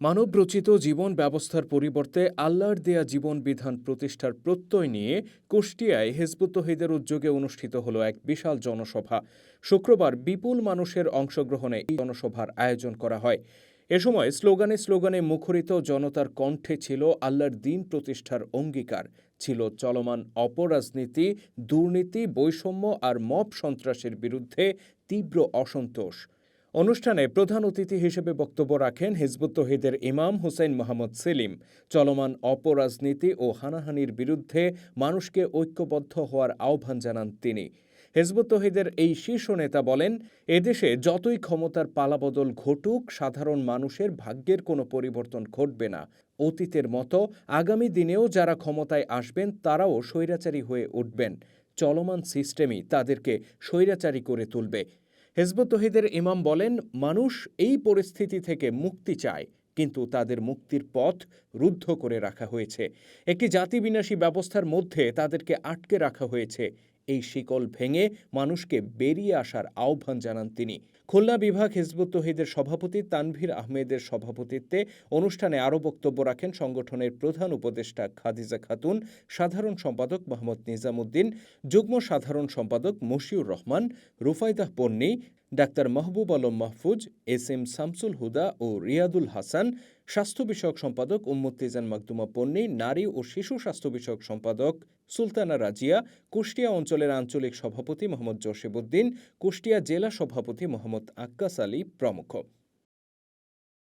মানবরচিত জীবন ব্যবস্থার পরিবর্তে আল্লাহর দেয়া জীবন বিধান প্রতিষ্ঠার প্রত্যয় নিয়ে কুষ্টিয়ায় হেজবুত তহিদের উদ্যোগে অনুষ্ঠিত হলো এক বিশাল জনসভা। শুক্রবার বিপুল মানুষের অংশগ্রহণে এই জনসভার আয়োজন করা হয়। এ সময় স্লোগানে স্লোগানে মুখরিত জনতার কণ্ঠে ছিল আল্লাহর দিন প্রতিষ্ঠার অঙ্গীকার। ছিল চলমান অপরাজনীতি, দুর্নীতি, বৈষম্য আর মব সন্ত্রাসের বিরুদ্ধে তীব্র অসন্তোষ। অনুষ্ঠানে প্রধান অতিথি হিসেবে বক্তব্য রাখেন হিজবুত তহিদের ইমাম হুসেন মোহাম্মদ সেলিম। চলমান অপরাজনীতি ও হানাহানির বিরুদ্ধে মানুষকে ঐক্যবদ্ধ হওয়ার আহ্বান জানান তিনি। হেজবুত তহিদের এই শীর্ষ নেতা বলেন, এদেশে যতই ক্ষমতার পালাবদল ঘটুক, সাধারণ মানুষের ভাগ্যের কোনো পরিবর্তন ঘটবে না। অতীতের মতো আগামী দিনেও যারা ক্ষমতায় আসবেন, তারাও স্বৈরাচারী হয়ে উঠবেন। চলমান সিস্টেমই তাদেরকে স্বৈরাচারী করে তুলবে। হেজবুত তহিদের ইমাম বলেন, মানুষ এই পরিস্থিতি থেকে মুক্তি চায়, কিন্তু তাদের মুক্তির পথ রুদ্ধ করে রাখা হয়েছে। একটি জাতিবিনাশী ব্যবস্থার মধ্যে তাদেরকে আটকে রাখা হয়েছে এই শিকল ভেঙে মানুষকে বেরিয়ে আসার আহ্বান জানান তিনি। খুলনা বিভাগ হিজবুত তহিদের সভাপতি তানভীর আহমেদের সভাপতিত্বে অনুষ্ঠানে আরও বক্তব্য রাখেন সংগঠনের প্রধান উপদেষ্টা খাদিজা খাতুন, সাধারণ সম্পাদক মোহাম্মদ নিজামুদ্দিন, যুগ্ম সাধারণ সম্পাদক Moshiur Rahman Rufaidah Panni doctor Mahbub Alam Mahfuz, S M Shamsul Huda ও রিয়াদুল হাসান, স্বাস্থ্য বিষয়ক সম্পাদক উম্মুত্তেজান মাকদুমা পন্নি, নারী ও শিশু স্বাস্থ্য বিষয়ক সম্পাদক সুলতানা রাজিয়া, কুষ্টিয়া অঞ্চলের আঞ্চলিক সভাপতি মোহাম্মদ জসেবুদ্দিন কুষ্টিয়া জেলা সভাপতি মোহাম্মদ আক্কাস আলী প্রমুখ।